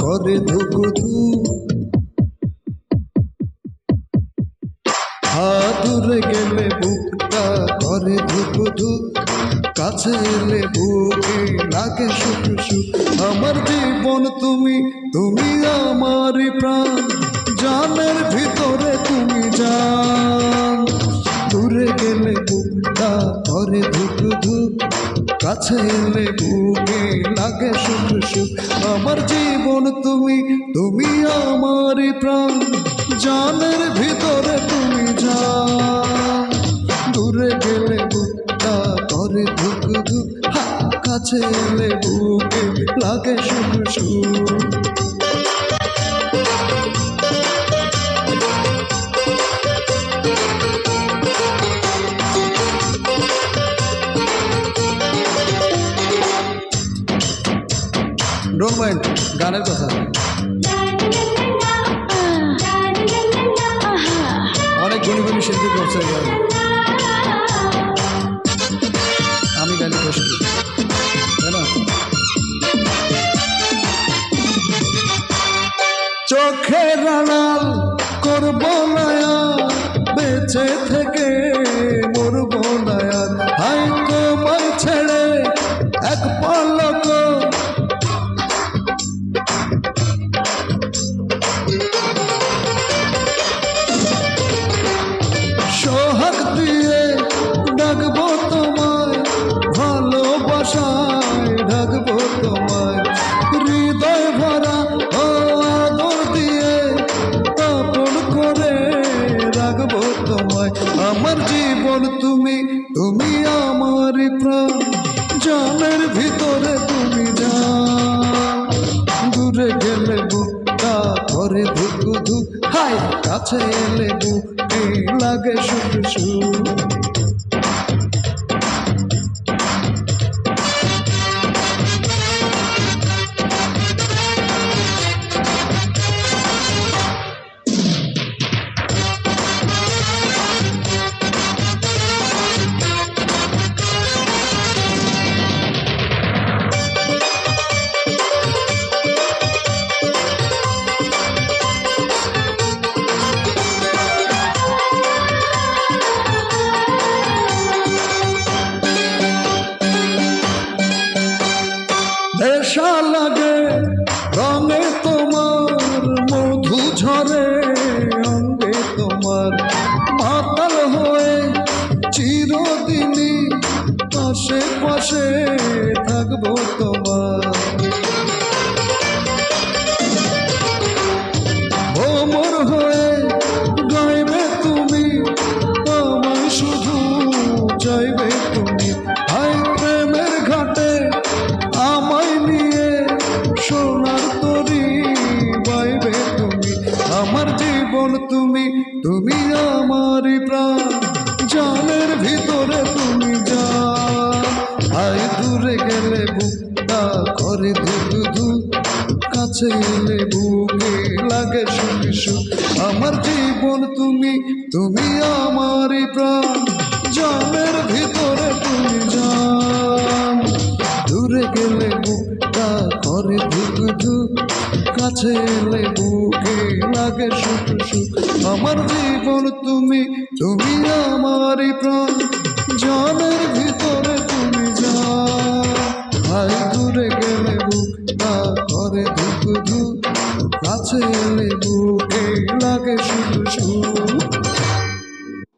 করে ধুকু ধু। দূরে গেলে বুকটা করে ধুকু ধু। কাছে এলে বুকে লাগে সুখ সুখ। আমার জীবন তুমি তুমি আমারই প্রাণ। জানের ভিতরে তুমি জান দূরে গেলে বুকটা করে ধুক ধুক। কাছে এলে বুকে লাগে সুখ সুখ। আমার জীবন তুমি তুমি আমারই প্রাণ। জানের ভিতরে তুমি জান দূরে গেলে বুকটা করে ধুক ধুক। কাছে এলে বুকে লাগে সুখ সুখ। মাইন্ড গানের কথা। অনেক গুণী গুণী শিল্পী করছে। আমি গালি কষ্ট তাই না? চোখের আড়াল করব না, বেঁচে থেকে কাছে লেবু লাগে শুধু সুখ লাগে, রঙে তোমার মধু ঝরে, অঙ্গে তোমার মাতাল হয়ে চিরদিনই পাশে পাশে থাকব তোমার। ভোমর হয়ে আমারই প্রাণ জানের ভিতরে তুমি যান আয় দূরে গেলে বুকটা কাছে এলে বুকে লাগে সুখ আমার জীবন তুমি তুমি আমারই প্রাণ জানের ভিতরে তুমি জান দূরে গেলে বুকটা করে ধুক ধুক কাছে এলে বুকে লাগে সুখ সুখ। আমার জীবন তুমি তুমি আমার প্রাণ। জানের ভিতরে তুমি যা। ভাই, দূরে গেলে বুক, না করে দুঃখ ধুক। কাছে এলে বুকে লাগে সুখ সুখ।